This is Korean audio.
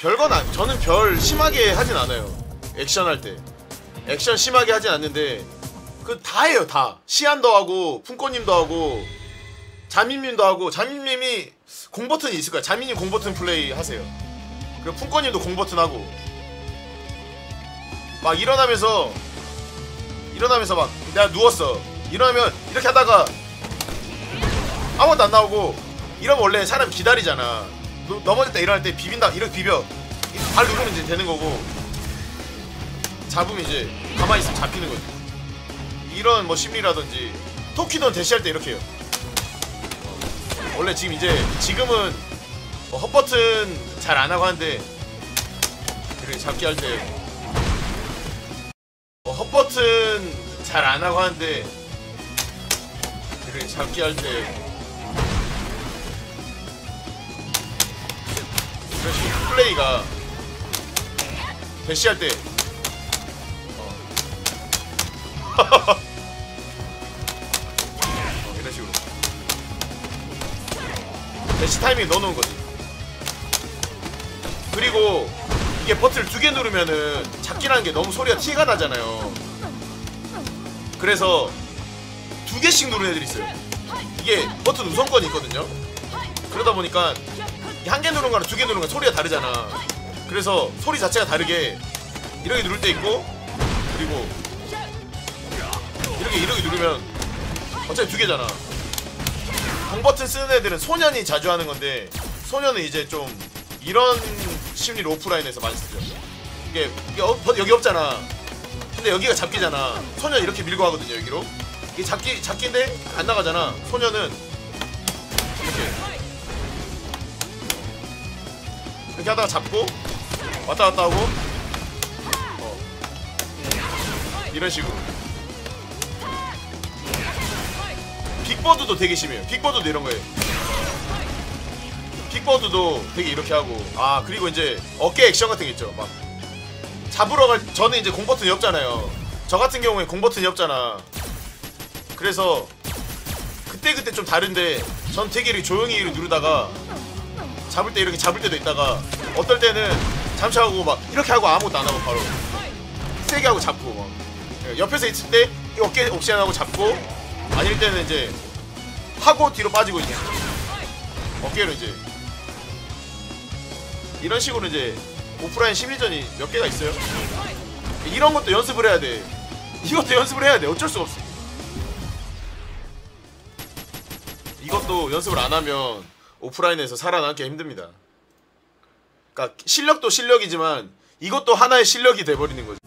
별건 안 저는 별 심하게 하진 않아요. 액션 할 때. 액션 심하게 하진 않는데 그 다 해요 다. 시안도 하고 품꼬님도 하고 자민님도 하고 자민님이 공 버튼이 있을 거야. 자민님 공 버튼 플레이 하세요. 그리고 품꼬님도 공 버튼 하고. 막 일어나면서 일어나면서 막 내가 누웠어. 일어나면 이렇게 하다가 아무것도 안 나오고 이러면 원래 사람 기다리잖아. 노- 넘어졌다 일어날 때 비빈다. 이렇게 비벼. 이발 누르면 이제 되는 거고. 잡으면 이제 가만히 있으면 잡히는 거지. 이런 뭐 심리라든지. 토끼던 대시할 때 이렇게 해요. 원래 지금 이제 지금은 뭐 헛버튼 잘 안 하고 하는데 이렇게 잡기 할 때. 뭐 헛버튼 잘 안 하고 하는데 이렇게 잡기 할때 플레이가 대시할 때. 어. 어, 이런 식으로. 대시 타이밍 넣어놓은 거지. 그리고 이게 버튼을 두 개 누르면은 잡기라는 게 너무 소리가 티가 나잖아요. 그래서 두 개씩 누르는 애들이 있어요. 이게 버튼 우선권이 있거든요. 그러다 보니까 한 개 누르는 거랑 두 개 누르는 거 소리가 다르잖아. 그래서 소리 자체가 다르게 이렇게 누를 때 있고 그리고 이렇게 이렇게 누르면 어차피 두 개잖아. 공 버튼 쓰는 애들은 소년이 자주 하는 건데 소년은 이제 좀 이런 심리를 오프라인에서 많이 쓰죠. 이게, 여기 없잖아. 근데 여기가 잡기잖아. 소년 이렇게 밀고 하거든요 여기로. 이게 잡기 잡기인데 안 나가잖아. 소년은 이렇게 이렇게 하다가 잡고 왔다 갔다 하고 어. 이런 식으로. 빅버드도 되게 심해요. 빅버드도 이런 거예요. 빅버드도 되게 이렇게 하고. 아 그리고 이제 어깨 액션 같은 게 있죠. 막 잡으러 갈 저는 이제 공 버튼이 없잖아요. 저 같은 경우에 공 버튼이 없잖아. 그래서 그때 그때 좀 다른데 전 되게 조용히 누르다가 잡을 때 이렇게 잡을 때도 있다가 어떨 때는 잠시하고 막 이렇게 하고 아무것도 안 하고 바로 세게 하고 잡고 막 옆에서 있을 때이 어깨 옵션 하고 잡고 아닐 때는 이제 하고 뒤로 빠지고 이제 어깨로 이제 이런 식으로 이제 오프라인 심리전이 몇 개가 있어요. 이런 것도 연습을 해야 돼. 이것도 연습을 해야 돼. 어쩔 수가 없어. 이것도 연습을 안 하면 오프라인에서 살아남기 힘듭니다. 그러니까 실력도 실력이지만 이것도 하나의 실력이 돼버리는 거지.